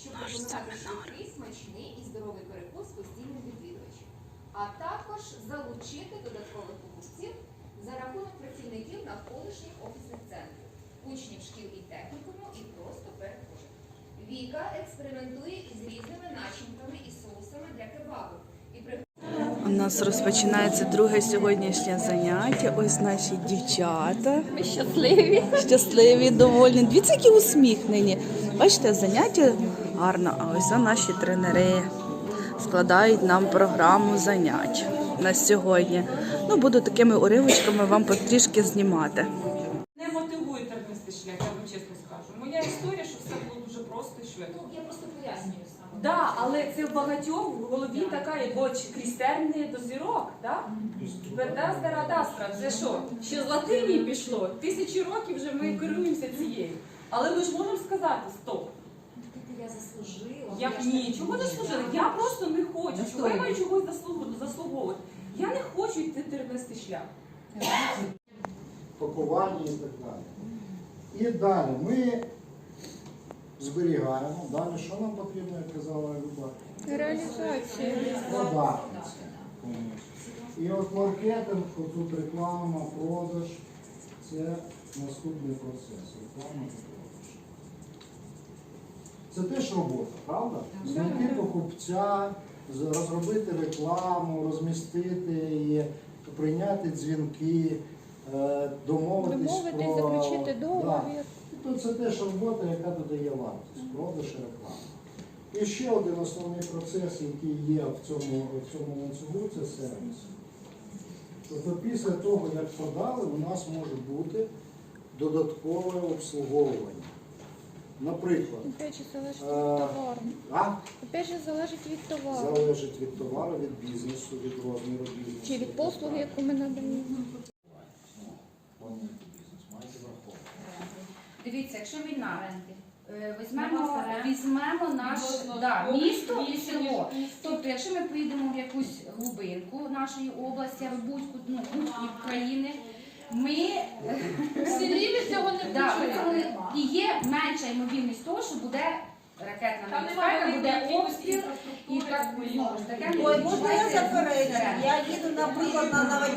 щоб швидкий, смачний і здоровий перекус постійним відвідувачам, а також залучити додаткових покупців за рахунок працівників навколишніх офісних центрів, учнів шкіл і технікуму і просто перехожих. Віка експериментує із різними начинками і соусами для кебабу. Нас розпочинається друге сьогоднішнє заняття. Ось наші дівчата. Ми щасливі. Щасливі, довольні. Дивіться, які усміхнені. Бачите, заняття гарно. А ось наші тренери складають нам програму занять на сьогодні. Ну, буду такими уривочками вам потрішки знімати. Не мотивує шлях, я вам чесно скажу. Моя історія, що все просто швидко. ну я просто пояснюю саме. Да, але це в багатьох в голові така, бо крізь терміни до зірок, так? Вердаздара дастра, це що? Ще з латині пішло. Тисячі років вже ми керуємося цією. Але ми ж можемо сказати стоп. Я заслужила. Я ж ні, так чого вмію. заслужили? Я просто не хочу. Чого я маю чогось заслугу- заслуговувати? Я не хочу йти тернистий шлях. пакування і так далі. І далі ми зберігаємо. Далі що нам потрібно, як казала Люба? Реалізація. Вода. І от маркетинг, тут реклама, продаж це наступний процес. Реклама і продаж. Це теж робота, правда? Знайти покупця, розробити рекламу, розмістити її, прийняти дзвінки, е, домовитись, Домовитись, про... заключити договір. Тут це теж робота, яка додає вартість, продаж і реклама. І ще один основний процес, який є в цьому, в цьому ланцюгу, це сервіс. Тобто після того, як продали, у нас може бути додаткове обслуговування. Наприклад, Опять же залежить від Е, товару. а, Опять же залежить від товару. залежить від товару, від бізнесу, від розміру бізнесу. Чи від послуги, яку ми надаємо. Дивіться, якщо війна, е, візьмемо, візьмемо наш да, місто і село. Тобто, якщо ми поїдемо в якусь глибинку нашої області, або будь-яку ну, будь-які країни, ми в селі від цього не да, ми не- і є менша ймовірність того, що буде ракетна Там небезпека, немає буде великої обстріл, і інфраструктури, так такої. ж таке Ой, можна я відбувається заперечу? Я їду, наприклад, на наводні